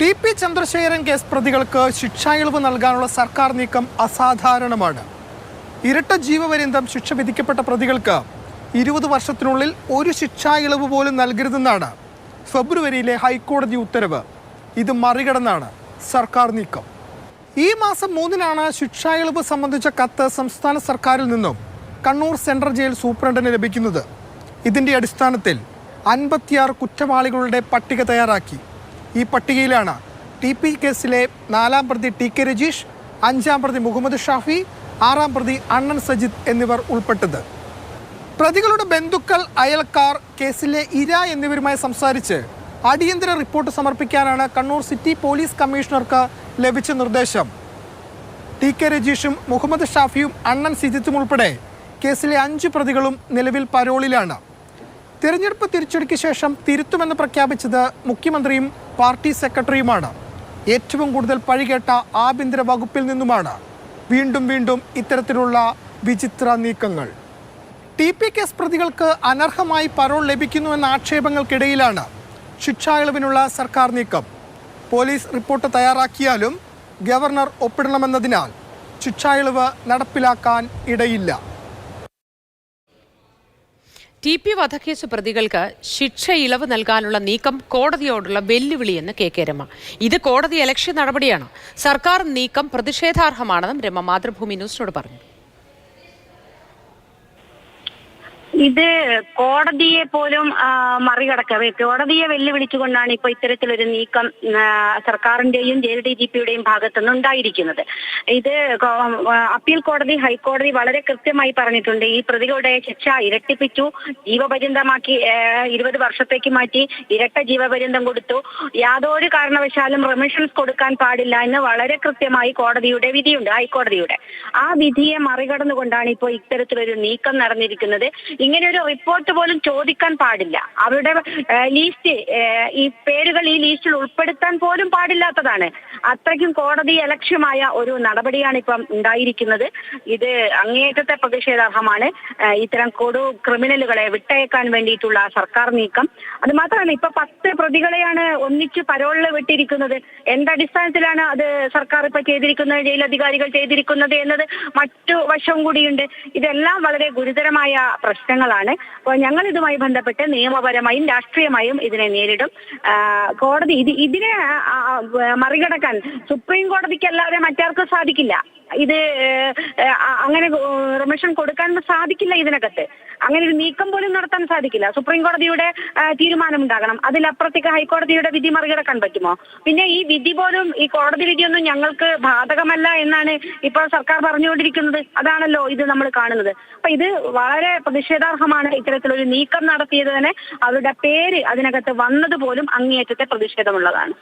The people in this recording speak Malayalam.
ടി പി ചന്ദ്രശേഖരൻ കേസ് പ്രതികൾക്ക് ശിക്ഷാ ഇളവ് നൽകാനുള്ള സർക്കാർ നീക്കം അസാധാരണമാണ്. ഇരട്ട ജീവപര്യന്തം ശിക്ഷ വിധിക്കപ്പെട്ട പ്രതികൾക്ക് ഇരുപത് വർഷത്തിനുള്ളിൽ ഒരു ശിക്ഷാ ഇളവ് പോലും നൽകരുതെന്നാണ്. ഫെബ്രുവരിയിലെ ഹൈക്കോടതി ഉത്തരവ്. ഇത് മറികടന്നാണ് സർക്കാർ നീക്കം. ഈ മാസം മൂന്നിനാണ് ശിക്ഷാ ഇളവ് സംബന്ധിച്ച കത്ത് സംസ്ഥാന സർക്കാരിൽ നിന്നും കണ്ണൂർ സെൻട്രൽ ജയിൽ സൂപ്രണ്ടിന് ലഭിക്കുന്നത്. ഇതിന്റെ അടിസ്ഥാനത്തിൽ അൻപത്തിയാറ് കുറ്റവാളികളുടെ പട്ടിക തയ്യാറാക്കി. ഈ പട്ടികയിലാണ്. ടി പി കേസിലെ നാലാം പ്രതി ടി കെ രജീഷ് അഞ്ചാം പ്രതി മുഹമ്മദ് ഷാഫി ആറാം പ്രതി അണ്ണൻ സജിദ് എന്നിവർ ഉൾപ്പെട്ടത്. പ്രതികളുടെ ബന്ധുക്കൾ അയൽക്കാർ കേസിലെ ഇര എന്നിവരുമായി സംസാരിച്ച് അടിയന്തര റിപ്പോർട്ട് സമർപ്പിക്കാനാണ് കണ്ണൂർ സിറ്റി പോലീസ് കമ്മീഷണർക്ക് ലഭിച്ച നിർദ്ദേശം. ടി കെ രജീഷും മുഹമ്മദ് ഷാഫിയും അണ്ണൻ സിജിത്തും ഉൾപ്പെടെ കേസിലെ അഞ്ച് പ്രതികളും നിലവിൽ പരോളിലാണ്. തിരഞ്ഞെടുപ്പ് തിരിച്ചടിക്ക് ശേഷം തിരുത്തുമെന്ന് പ്രഖ്യാപിച്ചത് മുഖ്യമന്ത്രിയും പാർട്ടി സെക്രട്ടറിയുമാണ്. ഏറ്റവും കൂടുതൽ പഴികേട്ട ആഭ്യന്തര വകുപ്പിൽ നിന്നുമാണ് വീണ്ടും വീണ്ടും ഇത്തരത്തിലുള്ള വിചിത്ര നീക്കങ്ങൾ. ടി പി കേസ് പ്രതികൾക്ക് അനർഹമായി പരോൾ ലഭിക്കുന്നുവെന്ന ആക്ഷേപങ്ങൾക്കിടയിലാണ് ശിക്ഷാ ഇളവിനുള്ള സർക്കാർ നീക്കം. പോലീസ് റിപ്പോർട്ട് തയ്യാറാക്കിയാലും ഗവർണർ ഒപ്പിടണമെന്നതിനാൽ ശിക്ഷാ ഇളവ് നടപ്പിലാക്കാൻ ഇടയില്ല. ടി പി വധക്കേസ് പ്രതികൾക്ക് ശിക്ഷ ഇളവ് നൽകാനുള്ള നീക്കം കോടതിയോടുള്ള വെല്ലുവിളിയെന്ന് കെ കെ രമ. ഇത് കോടതി ഇലക്ഷൻ നടപടിയാണ്. സർക്കാർ നീക്കം പ്രതിഷേധാർഹമാണെന്നും രമ മാതൃഭൂമി ന്യൂസിനോട് പറഞ്ഞു. ഇത് കോടതിയെ പോലും മറികടക്കവേ കോടതിയെ വെല്ലുവിളിച്ചുകൊണ്ടാണ് ഇപ്പൊ ഇത്തരത്തിലൊരു നീക്കം സർക്കാരിന്റെയും ജയിൽ ഡി ജി പിയുടെയും ഭാഗത്തുനിന്ന് ഉണ്ടായിരിക്കുന്നത്. ഇത് അപ്പീൽ കോടതി ഹൈക്കോടതി വളരെ കൃത്യമായി പറഞ്ഞിട്ടുണ്ട്. ഈ പ്രതികളുടെ ശിക്ഷ ഇരട്ടിപ്പിച്ചു ജീവപര്യന്തമാക്കി ഇരുപത് വർഷത്തേക്ക് മാറ്റി ഇരട്ട ജീവപര്യന്തം കൊടുത്തു. യാതൊരു കാരണവശാലും റെമിഷൻസ് കൊടുക്കാൻ പാടില്ല എന്ന് വളരെ കൃത്യമായി കോടതിയുടെ വിധിയുണ്ട് ഹൈക്കോടതിയുടെ. ആ വിധിയെ മറികടന്നുകൊണ്ടാണ് ഇപ്പോൾ ഇത്തരത്തിലൊരു നീക്കം നടന്നിരിക്കുന്നത്. ഇങ്ങനെ ഒരു റിപ്പോർട്ട് പോലും ചോദിക്കാൻ പാടില്ല. അവരുടെ ലീസ്റ്റ് ഈ പേരുകൾ ഈ ലീസ്റ്റിൽ ഉൾപ്പെടുത്താൻ പോലും പാടില്ലാത്തതാണ്. അത്രയ്ക്കും കോടതി അലക്ഷ്യമായ ഒരു നടപടിയാണ് ഇപ്പം ഉണ്ടായിരിക്കുന്നത്. ഇത് അങ്ങേയറ്റത്തെ പ്രതിഷേധാർഹമാണ്. ഇത്തരം കൊടു ക്രിമിനലുകളെ വിട്ടയക്കാൻ വേണ്ടിയിട്ടുള്ള സർക്കാർ നീക്കം. അത് മാത്രമല്ല ഇപ്പൊ പത്ത് പ്രതികളെയാണ് ഒന്നിച്ച് പരോളിൽ വിട്ടിരിക്കുന്നത്. എന്തടിസ്ഥാനത്തിലാണ് അത് സർക്കാർ ഇപ്പൊ ചെയ്തിരിക്കുന്നത്? ജയിലധികാരികൾ ചെയ്തിരിക്കുന്നത് എന്നത് മറ്റു വശവും കൂടിയുണ്ട്. ഇതെല്ലാം വളരെ ഗുരുതരമായ പ്രശ്നങ്ങളാണ് അപ്പോൾ ഞങ്ങൾ ഇതുമായി ബന്ധപ്പെട്ട് നിയമപരമായും രാഷ്ട്രീയമായും ഇതിനെ നേരിടും. കോടതി ഇത് ഇതിനെ മറികടക്കാൻ സുപ്രീം കോടതിക്കല്ലാതെ മറ്റാർക്കും സാധിക്കില്ല. ഇത് അങ്ങനെ റിമിഷൻ കൊടുക്കാൻ സാധിക്കില്ല ഇതിനകത്ത്. അങ്ങനെ ഒരു നീക്കം പോലും നടത്താൻ സാധിക്കില്ല. സുപ്രീം കോടതിയുടെ തീരുമാനം ഉണ്ടാകണം അതിലപ്പുറത്തേക്ക് ഹൈക്കോടതിയുടെ വിധി മറികടക്കാൻ പറ്റുമോ? പിന്നെ ഈ വിധി പോലും ഈ കോടതി വിധിയൊന്നും ഞങ്ങൾക്ക് ബാധകമല്ല എന്നാണ് ഇപ്പോൾ സർക്കാർ പറഞ്ഞുകൊണ്ടിരിക്കുന്നത്. അതാണല്ലോ ഇത് നമ്മൾ കാണുന്നത്. അപ്പൊ ഇത് വളരെ പ്രതിഷേധാർഹമാണ് ഇത്തരത്തിലൊരു നീക്കം നടത്തിയത് തന്നെ. അവരുടെ പേര് അതിനകത്ത് വന്നത് പോലും അങ്ങേയറ്റത്തെ പ്രതിഷേധമുള്ളതാണ്.